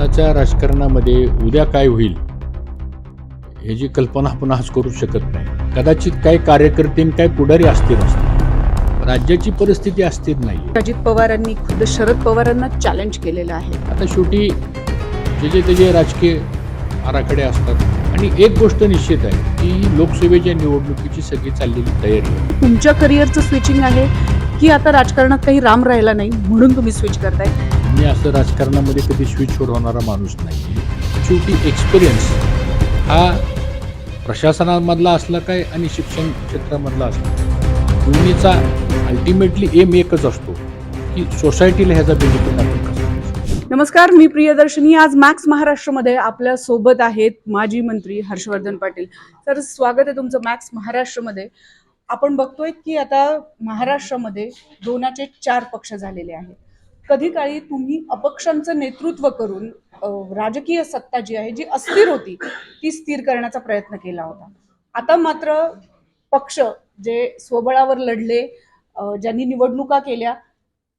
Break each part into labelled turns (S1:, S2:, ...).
S1: आताच्या राजकारणामध्ये उद्या काय होईल ह्याची कल्पना आपण आज करू शकत नाही. कदाचित काही कार्यकर्ते काही पुढारी अस्थिर असतील. राज्याची परिस्थिती अस्थिर नाही
S2: अजित पवारांनी खुद्द शरद पवारांना चॅलेंज केलेलं आहे.
S1: आता शेवटी जे जे त्याचे राजकीय आराखडे असतात आणि एक गोष्ट निश्चित आहे की लोकसभेच्या निवडणुकीची सगळी चाललेली तयारी आहे.
S2: तुमच्या करिअरचं स्विचिंग आहे की आता राजकारणात काही राम राहिला नाही म्हणून तुम्ही स्विच करताय.
S1: मी असं राजकारणामध्ये कधी स्विचवर होणारा माणूस नाही. शेवटी एक्सपिरियन्स हा प्रशासनामधला असला काय आणि शिक्षण क्षेत्रामधला असला. दोन्हीचा अल्टिमेटली एम एकच असतो की सोसायटीला ह्याचा बेनिफिट आपण
S2: नमस्कार मी प्रियदर्शनी. आज मॅक्स महाराष्ट्रामध्ये आपल्यासोबत आहेत माजी मंत्री हर्षवर्धन पाटील. तर स्वागत आहे तुमचं मॅक्स महाराष्ट्रामध्ये. आपण बघतोय की आता महाराष्ट्रामध्ये दोनाचे चार पक्ष झालेले आहेत. कधी काळी तुम्ही अपक्षांचं नेतृत्व करून राजकीय सत्ता जी आहे जी अस्थिर होती ती स्थिर करण्याचा प्रयत्न केला होता. आता मात्र पक्ष जे स्वबळावर लढले ज्यांनी निवडणुका केल्या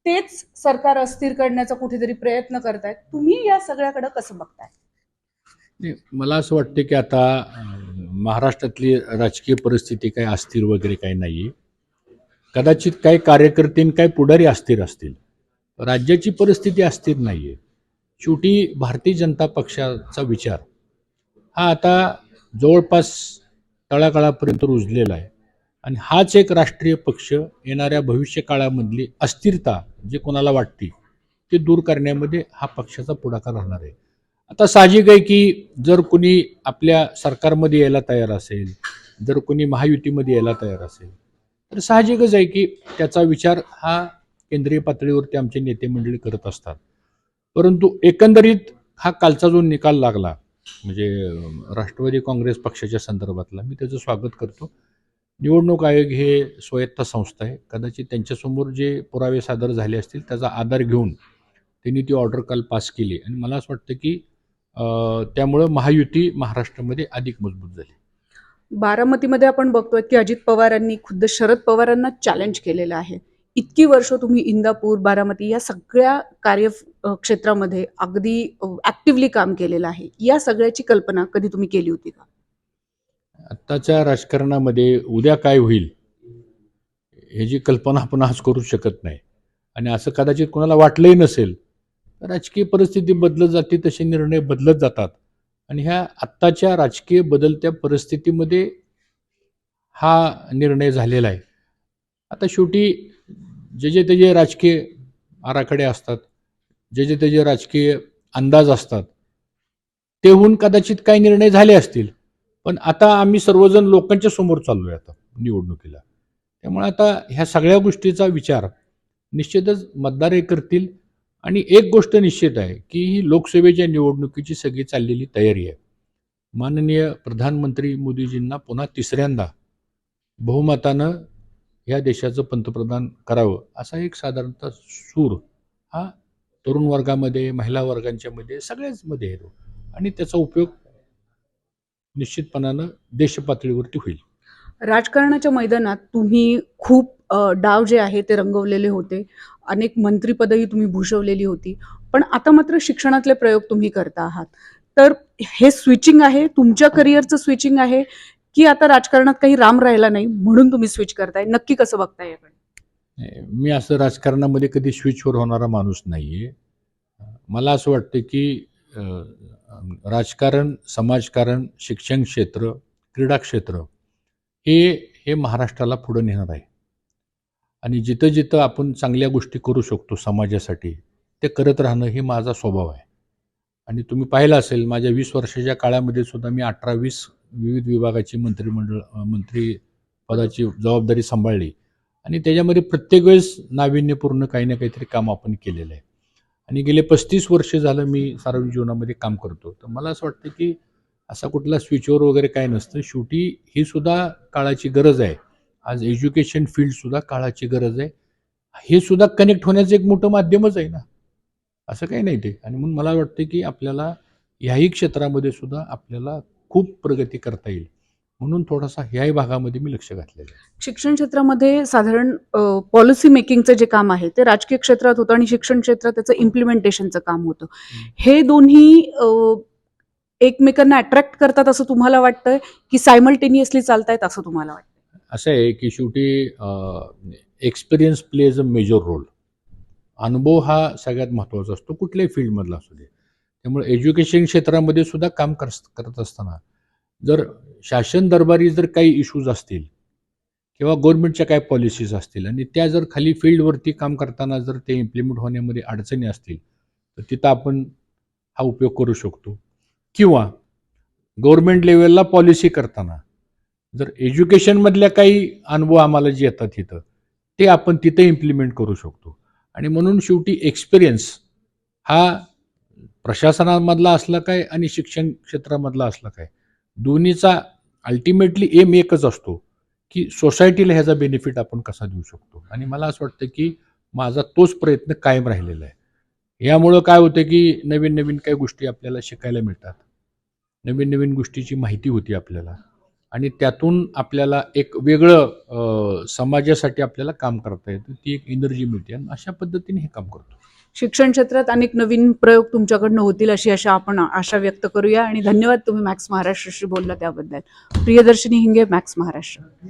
S2: तेच सरकार अस्थिर करण्याचा कुठेतरी प्रयत्न करतायत. तुम्ही या सगळ्याकडे कसं बघताय?
S1: मला असं वाटतं की आता महाराष्ट्रातली राजकीय परिस्थिती काही अस्थिर वगैरे काही नाही कदाचित काही कार्यकर्ते काही पुढारी अस्थिर असतील. राज्याची परिस्थिती अस्थिर नाही आहे शेवटी भारतीय जनता पक्षाचा विचार. हा आता जवळपास तळागाळापर्यंत रुजलेला आहे. आणि हाच एक राष्ट्रीय पक्ष येणाऱ्या भविष्य काळामधली अस्थिरता जे कोणाला वाटते ते दूर करण्यामध्ये हा पक्षाचा पुढाकार राहणार आहे. आता साहजिक आहे की जर कुणी आपल्या सरकारमध्ये यायला तयार असेल जर कुणी महायुतीमध्ये यायला तयार असेल तर साहजिकच आहे की त्याचा विचार हा केंद्रीय पातळीवरती आमचे नेते मंडळी करत असतात. परंतु एकंदरीत हा कालचा जो निकाल लागला म्हणजे राष्ट्रवादी काँग्रेस पक्षाच्या संदर्भातला मी त्याचं स्वागत करतो. निवडणूक आयोग हे स्वायत्त संस्था आहे. कदाचित त्यांच्यासमोर जे पुरावे सादर झाले असतील त्याचा आधार घेऊन त्यांनी ती ऑर्डर काल पास केली. आणि मला असं वाटतं की त्यामुळं महायुती महाराष्ट्रामध्ये अधिक मजबूत झाली.
S2: बारामतीमध्ये आपण बघतोय की अजित पवारांनी खुद्द शरद पवारांना चॅलेंज केलेलं आहे. इतकी वर्ष तुम्ही इंदापूर बारामती या सगळ्या कार्य क्षेत्रामध्ये अगदी ऍक्टिव्हली काम केलेलं आहे. या सगळ्याची कल्पना कधी तुम्ही केली होती का?
S1: आत्ताच्या राजकारणामध्ये उद्या काय होईल ह्याची कल्पना आपण आज करू शकत नाही. आणि असं कदाचित कोणाला वाटलंही नसेल राजकीय परिस्थिती बदलत जाते तसे निर्णय बदलत जातात. आणि ह्या आत्ताच्या राजकीय बदलत्या परिस्थितीमध्ये हा निर्णय झालेला आहे. आता शेवटी जे जे त्याचे राजकीय आराखडे असतात जे जे त्याचे राजकीय अंदाज असतात तेहून कदाचित काही निर्णय झाले असतील. पण आता आम्ही सर्वजण लोकांच्या समोर चाललो आहे आता निवडणुकीला. त्यामुळे आता ह्या सगळ्या गोष्टीचा विचार निश्चितच मतदार हे करतील. आणि एक गोष्ट निश्चित आहे की ही लोकसभेच्या निवडणुकीची सगळी चाललेली तयारी आहे. माननीय प्रधानमंत्री मोदीजींना पुन्हा तिसऱ्यांदा बहुमतानं या देशाचं पंतप्रधान करावं असा एक साधारणतः सूर हा तरुण वर्गामध्ये महिला वर्गांच्यामध्ये सगळ्याच मध्ये येतो. आणि त्याचा उपयोग निश्चितपणानं देशपातळीवरती होईल.
S2: राजकारणाच्या मैदानात तुम्ही खूप डाव जे आहे ते रंगवलेले होते. अनेक मंत्रीपदही तुम्ही भूषवलेली होती. पण आता मात्र शिक्षणातले प्रयोग तुम्ही करता आहात. तर हे स्विचिंग आहे तुमच्या करिअरचं स्विचिंग आहे. की आता राजकारणात काही राम राहिला नाही म्हणून तुम्ही स्विच करताय? नक्की कसं बघताय याकडे
S1: मी असं राजकारणामध्ये कधी स्विचवर होणारा माणूस नाही आहे मला असं वाटतं की राजकारण समाजकारण शिक्षण क्षेत्र क्रीडा क्षेत्र हे हे महाराष्ट्राला पुढं नेणार आहे. आणि जिथं जिथं आपण चांगल्या गोष्टी करू शकतो समाजासाठी ते करत राहणं हे माझा स्वभाव आहे. आणि तुम्ही पाहिलं असेल माझ्या वीस वर्षाच्या काळामध्ये सुद्धा मी अठरा वीस विविध विभागाची मंत्रिमंडळ मंत्री पदाची जबाबदारी सांभाळली. आणि त्याच्यामध्ये प्रत्येक वेळेस नाविन्यपूर्ण काही ना काहीतरी काम आपण केलेलं आहे. आणि गेले पस्तीस वर्ष झालं मी सार्वजनिक जीवनामध्ये काम करतो. तर मला असं वाटतं की असा कुठला स्विचवर वगैरे काय नसतं. शेवटी ही सुद्धा काळाची गरज आहे. आज एज्युकेशन फील्डसुद्धा काळाची गरज आहे. हे सुद्धा कनेक्ट होण्याचं एक मोठं माध्यमच आहे ना. असं काही नाही ते. आणि म्हणून मला वाटतं की आपल्याला ह्याही क्षेत्रामध्ये सुद्धा आपल्याला खूप प्रगती करता येईल. म्हणून थोडासा ह्याही भागामध्ये मी लक्ष घातलेलं आहे.
S2: शिक्षण क्षेत्रामध्ये साधारण पॉलिसी मेकिंगचं जे काम आहे ते राजकीय क्षेत्रात होतं आणि शिक्षण क्षेत्रात त्याचं इम्प्लिमेंटेशनचं काम होतं. हे दोन्ही एकमेकांना अट्रॅक्ट करतात असं तुम्हाला वाटतंय की सायमल्टेनियसली चालतायत असं तुम्हाला वाटतं
S1: असं आहे की शेवटी experience plays a major role अनुभव हा सगळ्यात महत्त्वाचा असतो. कुठल्याही फील्डमधला असू दे. त्यामुळे एज्युकेशन क्षेत्रामध्ये सुद्धा काम कर करत असताना जर शासन दरबारी जर काही इश्यूज असतील किंवा गव्हर्नमेंटच्या काही पॉलिसीज असतील आणि त्या जर खाली फील्डवरती काम करताना जर ते इम्प्लिमेंट होण्यामध्ये अडचणी असतील तर तिथं आपण हा उपयोग करू शकतो. किंवा गव्हर्नमेंट लेवलला पॉलिसी करताना जर एज्युकेशनमधल्या काही अनुभव आम्हाला जे येतात तिथं ते आपण तिथं इम्प्लिमेंट करू शकतो. आणि म्हणून शेवटी एक्सपिरियन्स हा प्रशासनामधला असला काय आणि शिक्षण क्षेत्रामधला असला काय? दोन्हीचा अल्टिमेटली एम एकच असतो की सोसायटीला ह्याचा बेनिफिट आपण कसा देऊ शकतो. आणि मला असं वाटतं की माझा तोच प्रयत्न कायम राहिलेला आहे. यामुळं काय होतं की नवीन नवीन काही गोष्टी आपल्याला शिकायला मिळतात. नवीन नवीन गोष्टीची माहिती होती आपल्याला. आणि त्यातून आपल्याला एक वेगळं समाजासाठी आपल्याला काम करता येतं. ती एक एनर्जी मिळते. आणि अशा पद्धतीने हे काम करतो.
S2: शिक्षण क्षेत्रात अनेक नवीन प्रयोग तुमच्याकडनं होतील अशी आशा आपण आशा व्यक्त करूया. आणि धन्यवाद तुम्ही मॅक्स महाराष्ट्रशी बोलला त्याबद्दल. प्रियदर्शनी हिंगे मॅक्स महाराष्ट्र.